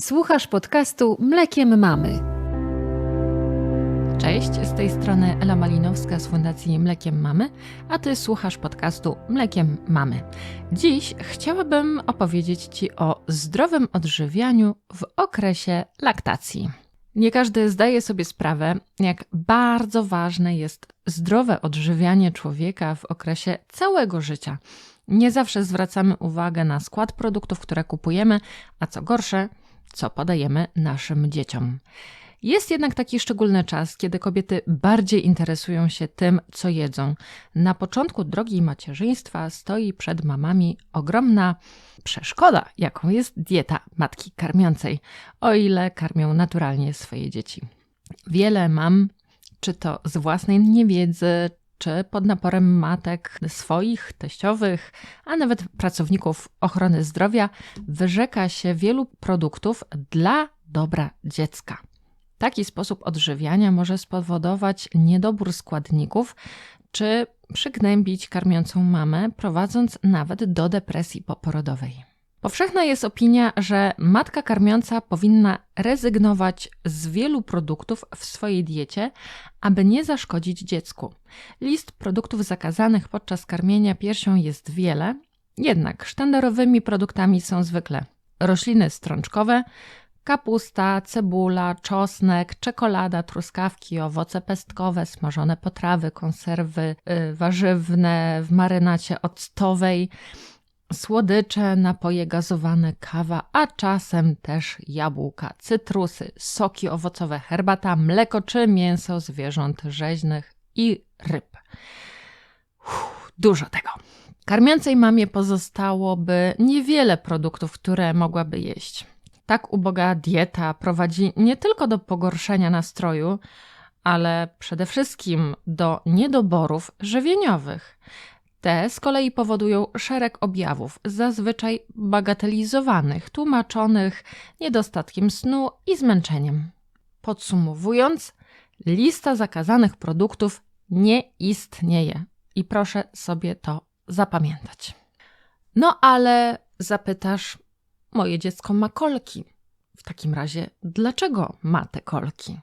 Słuchasz podcastu Mlekiem Mamy. Cześć, z tej strony Ela Malinowska z Fundacji Mlekiem Mamy, a ty słuchasz podcastu Mlekiem Mamy. Dziś chciałabym opowiedzieć ci o zdrowym odżywianiu w okresie laktacji. Nie każdy zdaje sobie sprawę, jak bardzo ważne jest zdrowe odżywianie człowieka w okresie całego życia. Nie zawsze zwracamy uwagę na skład produktów, które kupujemy, a co gorsze, co podajemy naszym dzieciom. Jest jednak taki szczególny czas, kiedy kobiety bardziej interesują się tym, co jedzą. Na początku drogi macierzyństwa stoi przed mamami ogromna przeszkoda, jaką jest dieta matki karmiącej, o ile karmią naturalnie swoje dzieci. Wiele mam, czy to z własnej niewiedzy, czy pod naporem matek swoich, teściowych, a nawet pracowników ochrony zdrowia, wyrzeka się wielu produktów dla dobra dziecka. Taki sposób odżywiania może spowodować niedobór składników, czy przygnębić karmiącą mamę, prowadząc nawet do depresji poporodowej. Powszechna jest opinia, że matka karmiąca powinna rezygnować z wielu produktów w swojej diecie, aby nie zaszkodzić dziecku. List produktów zakazanych podczas karmienia piersią jest wiele, jednak sztandarowymi produktami są zwykle rośliny strączkowe, kapusta, cebula, czosnek, czekolada, truskawki, owoce pestkowe, smażone potrawy, konserwy yy, warzywne w marynacie octowej, słodycze, napoje gazowane, kawa, a czasem też jabłka, cytrusy, soki owocowe, herbata, mleko czy mięso zwierząt rzeźnych i ryb. Uff, dużo tego. Karmiącej mamie pozostałoby niewiele produktów, które mogłaby jeść. Tak uboga dieta prowadzi nie tylko do pogorszenia nastroju, ale przede wszystkim do niedoborów żywieniowych. Te z kolei powodują szereg objawów, zazwyczaj bagatelizowanych, tłumaczonych niedostatkiem snu i zmęczeniem. Podsumowując, lista zakazanych produktów nie istnieje i proszę sobie to zapamiętać. No ale zapytasz, moje dziecko ma kolki. W takim razie, dlaczego ma te kolki?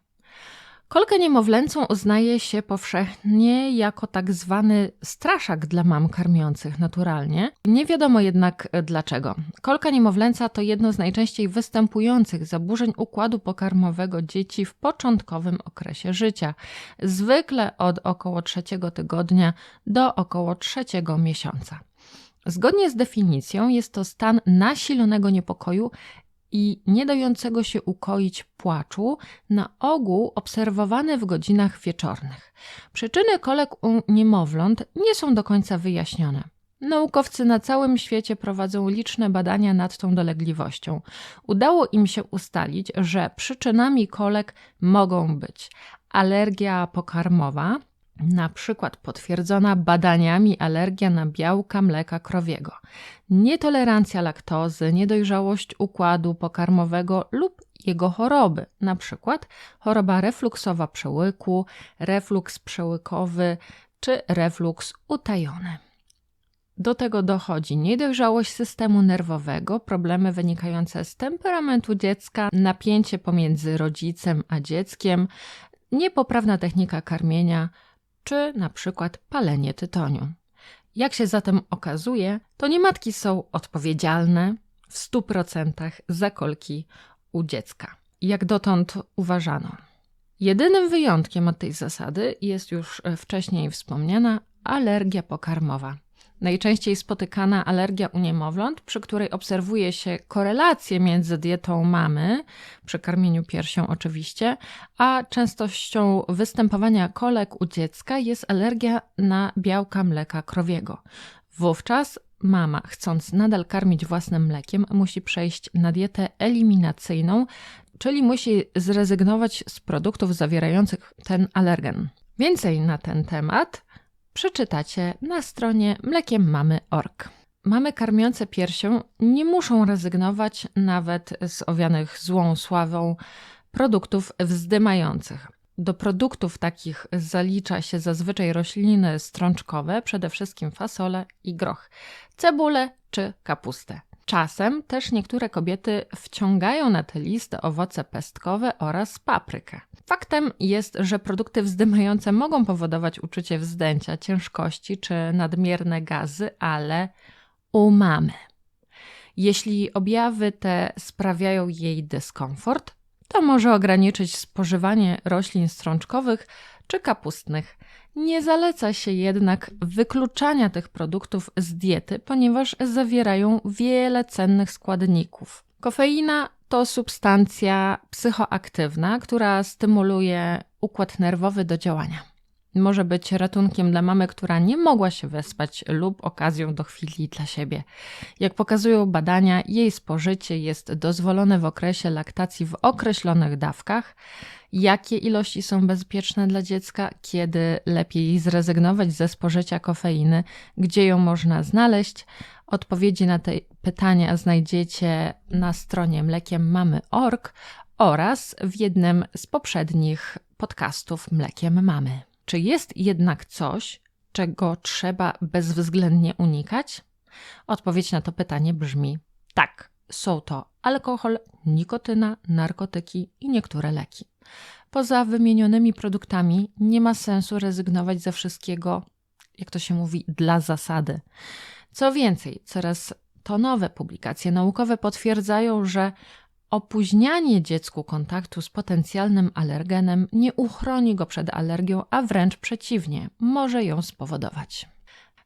Kolkę niemowlęcą uznaje się powszechnie jako tak zwany straszak dla mam karmiących naturalnie. Nie wiadomo jednak dlaczego. Kolka niemowlęca to jedno z najczęściej występujących zaburzeń układu pokarmowego dzieci w początkowym okresie życia, zwykle od około trzeciego tygodnia do około trzeciego miesiąca. Zgodnie z definicją jest to stan nasilonego niepokoju i nie dającego się ukoić płaczu, na ogół obserwowane w godzinach wieczornych. Przyczyny kolek u niemowląt nie są do końca wyjaśnione. Naukowcy na całym świecie prowadzą liczne badania nad tą dolegliwością. Udało im się ustalić, że przyczynami kolek mogą być alergia pokarmowa, na przykład potwierdzona badaniami alergia na białka mleka krowiego, nietolerancja laktozy, niedojrzałość układu pokarmowego lub jego choroby, na przykład choroba refluksowa przełyku, refluks przełykowy czy refluks utajony. Do tego dochodzi niedojrzałość systemu nerwowego, problemy wynikające z temperamentu dziecka, napięcie pomiędzy rodzicem a dzieckiem, niepoprawna technika karmienia, czy na przykład palenie tytoniu. Jak się zatem okazuje, to nie matki są odpowiedzialne w 100% za kolki u dziecka, jak dotąd uważano. Jedynym wyjątkiem od tej zasady jest już wcześniej wspomniana alergia pokarmowa najczęściej spotykana alergia u niemowląt, przy której obserwuje się korelację między dietą mamy, przy karmieniu piersią oczywiście, a częstością występowania kolek u dziecka jest alergia na białka mleka krowiego. Wówczas mama, chcąc nadal karmić własnym mlekiem, musi przejść na dietę eliminacyjną, czyli musi zrezygnować z produktów zawierających ten alergen. Więcej na ten temat przeczytacie na stronie mlekiemmamy.org. Mamy karmiące piersią nie muszą rezygnować nawet z owianych złą sławą produktów wzdymających. Do produktów takich zalicza się zazwyczaj rośliny strączkowe, przede wszystkim fasole i groch, cebulę czy kapustę. Czasem też niektóre kobiety wciągają na tę listę owoce pestkowe oraz paprykę. Faktem jest, że produkty wzdymające mogą powodować uczucie wzdęcia, ciężkości czy nadmierne gazy, ale u mamy. Jeśli objawy te sprawiają jej dyskomfort, to może ograniczyć spożywanie roślin strączkowych czy kapustnych. Nie zaleca się jednak wykluczania tych produktów z diety, ponieważ zawierają wiele cennych składników. Kofeina to substancja psychoaktywna, która stymuluje układ nerwowy do działania. Może być ratunkiem dla mamy, która nie mogła się wespać, lub okazją do chwili dla siebie. Jak pokazują badania, jej spożycie jest dozwolone w okresie laktacji w określonych dawkach. Jakie ilości są bezpieczne dla dziecka, kiedy lepiej zrezygnować ze spożycia kofeiny, gdzie ją można znaleźć? Odpowiedzi na te pytania znajdziecie na stronie mlekiemmamy.org oraz w jednym z poprzednich podcastów Mlekiem Mamy. Czy jest jednak coś, czego trzeba bezwzględnie unikać? Odpowiedź na to pytanie brzmi tak. Są to alkohol, nikotyna, narkotyki i niektóre leki. Poza wymienionymi produktami nie ma sensu rezygnować ze wszystkiego, jak to się mówi, dla zasady. Co więcej, coraz to nowe publikacje naukowe potwierdzają, że Opóźnianie dziecku kontaktu z potencjalnym alergenem nie uchroni go przed alergią, a wręcz przeciwnie, może ją spowodować.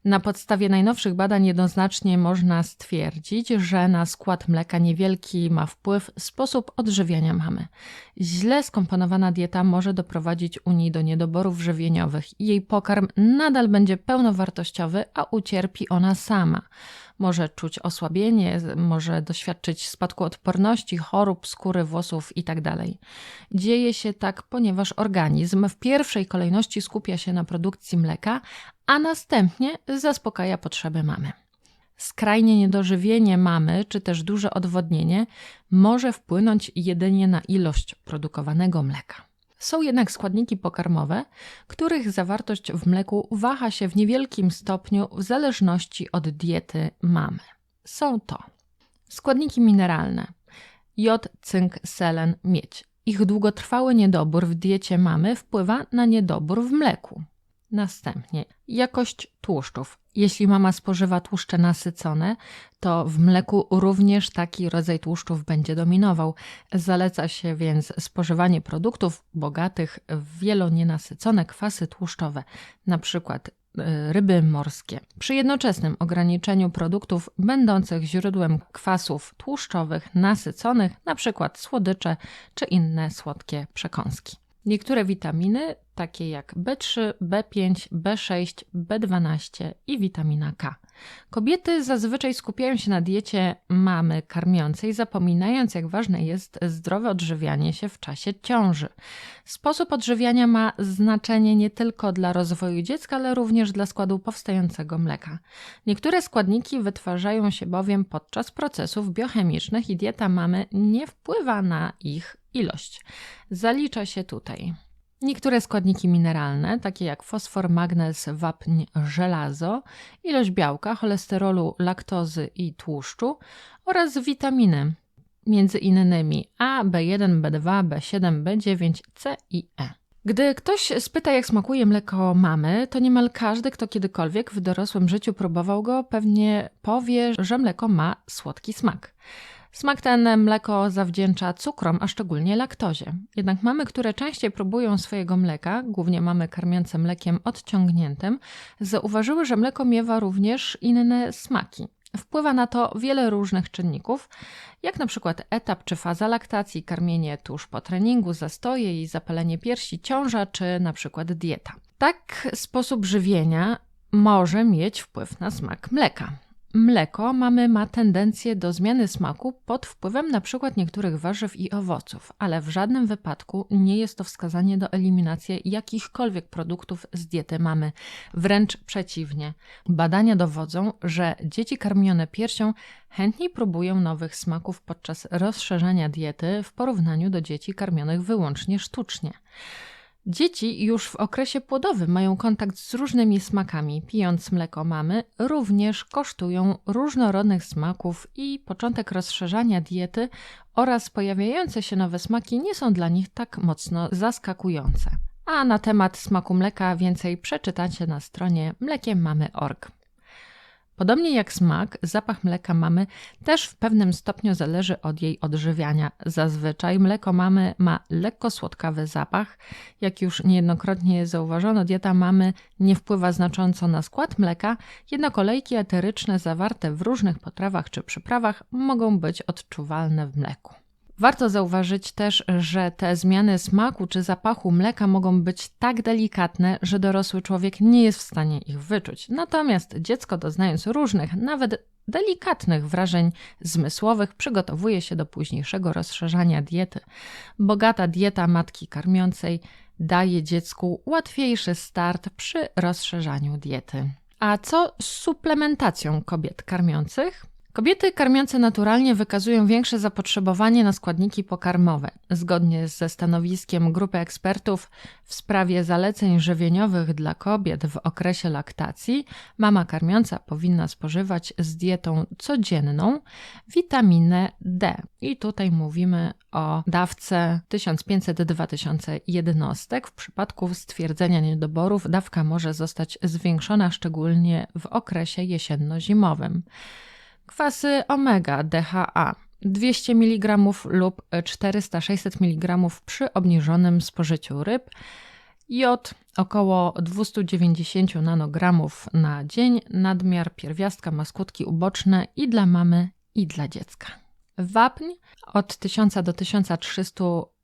Na podstawie najnowszych badań jednoznacznie można stwierdzić, że na skład mleka niewielki ma wpływ sposób odżywiania mamy. Źle skomponowana dieta może doprowadzić u niej do niedoborów żywieniowych i jej pokarm nadal będzie pełnowartościowy, a ucierpi ona sama może czuć osłabienie, może doświadczyć spadku odporności, chorób skóry, włosów itd. Tak Dzieje się tak, ponieważ organizm w pierwszej kolejności skupia się na produkcji mleka, a następnie zaspokaja potrzeby mamy. Skrajnie niedożywienie mamy, czy też duże odwodnienie może wpłynąć jedynie na ilość produkowanego mleka. Są jednak składniki pokarmowe, których zawartość w mleku waha się w niewielkim stopniu w zależności od diety mamy. Są to składniki mineralne: jod, cynk, selen, miedź. Ich długotrwały niedobór w diecie mamy wpływa na niedobór w mleku. Następnie jakość tłuszczów. Jeśli mama spożywa tłuszcze nasycone, to w mleku również taki rodzaj tłuszczów będzie dominował. Zaleca się więc spożywanie produktów bogatych w wielonienasycone kwasy tłuszczowe, np. Y, ryby morskie. Przy jednoczesnym ograniczeniu produktów będących źródłem kwasów tłuszczowych nasyconych, np. słodycze czy inne słodkie przekąski. Niektóre witaminy, takie jak B3, B5, B6, B12 i witamina K. Kobiety zazwyczaj skupiają się na diecie mamy karmiącej, zapominając, jak ważne jest zdrowe odżywianie się w czasie ciąży. Sposób odżywiania ma znaczenie nie tylko dla rozwoju dziecka, ale również dla składu powstającego mleka. Niektóre składniki wytwarzają się bowiem podczas procesów biochemicznych i dieta mamy nie wpływa na ich ilość. Zalicza się tutaj niektóre składniki mineralne, takie jak fosfor, magnez, wapń, żelazo, ilość białka, cholesterolu, laktozy i tłuszczu oraz witaminy, między innymi A, B1, B2, B7, B9, C i E. Gdy ktoś spyta, jak smakuje mleko mamy, to niemal każdy, kto kiedykolwiek w dorosłym życiu próbował go, pewnie powie, że mleko ma słodki smak. Smak ten mleko zawdzięcza cukrom, a szczególnie laktozie. Jednak mamy, które częściej próbują swojego mleka, głównie mamy karmiące mlekiem odciągniętym, zauważyły, że mleko miewa również inne smaki. Wpływa na to wiele różnych czynników, jak na przykład etap czy faza laktacji, karmienie tuż po treningu, zastoje i zapalenie piersi, ciąża czy na przykład dieta. Tak sposób żywienia może mieć wpływ na smak mleka. Mleko mamy ma tendencję do zmiany smaku pod wpływem np. niektórych warzyw i owoców, ale w żadnym wypadku nie jest to wskazanie do eliminacji jakichkolwiek produktów z diety mamy. Wręcz przeciwnie. Badania dowodzą, że dzieci karmione piersią chętniej próbują nowych smaków podczas rozszerzania diety w porównaniu do dzieci karmionych wyłącznie sztucznie. Dzieci już w okresie płodowym mają kontakt z różnymi smakami. Pijąc mleko mamy, również kosztują różnorodnych smaków i początek rozszerzania diety oraz pojawiające się nowe smaki nie są dla nich tak mocno zaskakujące. A na temat smaku mleka więcej przeczytacie na stronie mlekiemmamy.org. Podobnie jak smak, zapach mleka mamy też w pewnym stopniu zależy od jej odżywiania. Zazwyczaj mleko mamy ma lekko słodkawy zapach. Jak już niejednokrotnie zauważono, dieta mamy nie wpływa znacząco na skład mleka, jednak olejki eteryczne zawarte w różnych potrawach czy przyprawach mogą być odczuwalne w mleku. Warto zauważyć też, że te zmiany smaku czy zapachu mleka mogą być tak delikatne, że dorosły człowiek nie jest w stanie ich wyczuć. Natomiast dziecko, doznając różnych, nawet delikatnych wrażeń zmysłowych, przygotowuje się do późniejszego rozszerzania diety. Bogata dieta matki karmiącej daje dziecku łatwiejszy start przy rozszerzaniu diety. A co z suplementacją kobiet karmiących? Kobiety karmiące naturalnie wykazują większe zapotrzebowanie na składniki pokarmowe. Zgodnie ze stanowiskiem grupy ekspertów w sprawie zaleceń żywieniowych dla kobiet w okresie laktacji, mama karmiąca powinna spożywać z dietą codzienną witaminę D. I tutaj mówimy o dawce 1500-2000 jednostek. W przypadku stwierdzenia niedoborów dawka może zostać zwiększona, szczególnie w okresie jesienno-zimowym. Kwasy omega DHA 200 mg lub 400-600 mg przy obniżonym spożyciu ryb. Jod około 290 nanogramów na dzień. Nadmiar pierwiastka ma skutki uboczne i dla mamy, i dla dziecka. Wapń od 1000 do 1300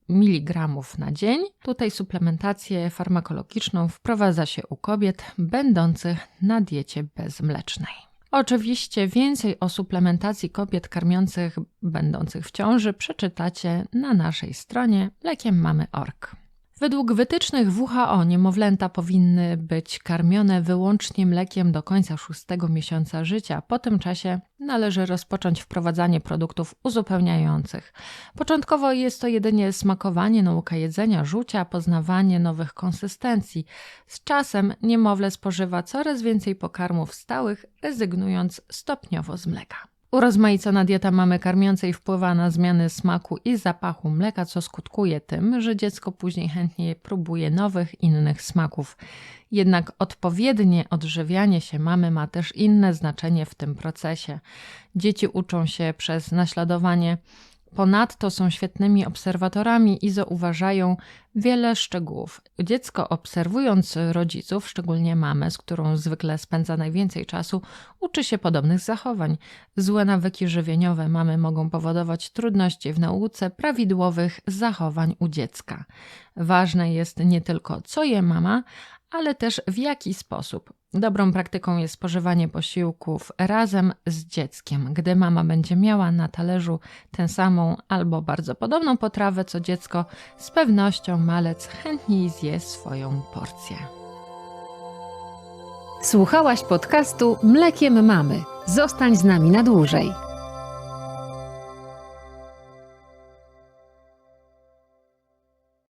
mg na dzień. Tutaj suplementację farmakologiczną wprowadza się u kobiet będących na diecie bezmlecznej. Oczywiście więcej o suplementacji kobiet karmiących będących w ciąży przeczytacie na naszej stronie lekiemmamy.org. Według wytycznych WHO niemowlęta powinny być karmione wyłącznie mlekiem do końca szóstego miesiąca życia. Po tym czasie należy rozpocząć wprowadzanie produktów uzupełniających. Początkowo jest to jedynie smakowanie, nauka jedzenia, rzucia, poznawanie nowych konsystencji. Z czasem niemowlę spożywa coraz więcej pokarmów stałych, rezygnując stopniowo z mleka. Urozmaicona dieta mamy karmiącej wpływa na zmiany smaku i zapachu mleka, co skutkuje tym, że dziecko później chętnie próbuje nowych, innych smaków. Jednak odpowiednie odżywianie się mamy ma też inne znaczenie w tym procesie. Dzieci uczą się przez naśladowanie Ponadto są świetnymi obserwatorami i zauważają wiele szczegółów. Dziecko, obserwując rodziców, szczególnie mamę, z którą zwykle spędza najwięcej czasu, uczy się podobnych zachowań. Złe nawyki żywieniowe mamy mogą powodować trudności w nauce prawidłowych zachowań u dziecka. Ważne jest nie tylko, co je mama, ale też w jaki sposób. Dobrą praktyką jest spożywanie posiłków razem z dzieckiem. Gdy mama będzie miała na talerzu tę samą albo bardzo podobną potrawę co dziecko, z pewnością malec chętniej zje swoją porcję. Słuchałaś podcastu Mlekiem Mamy. Zostań z nami na dłużej.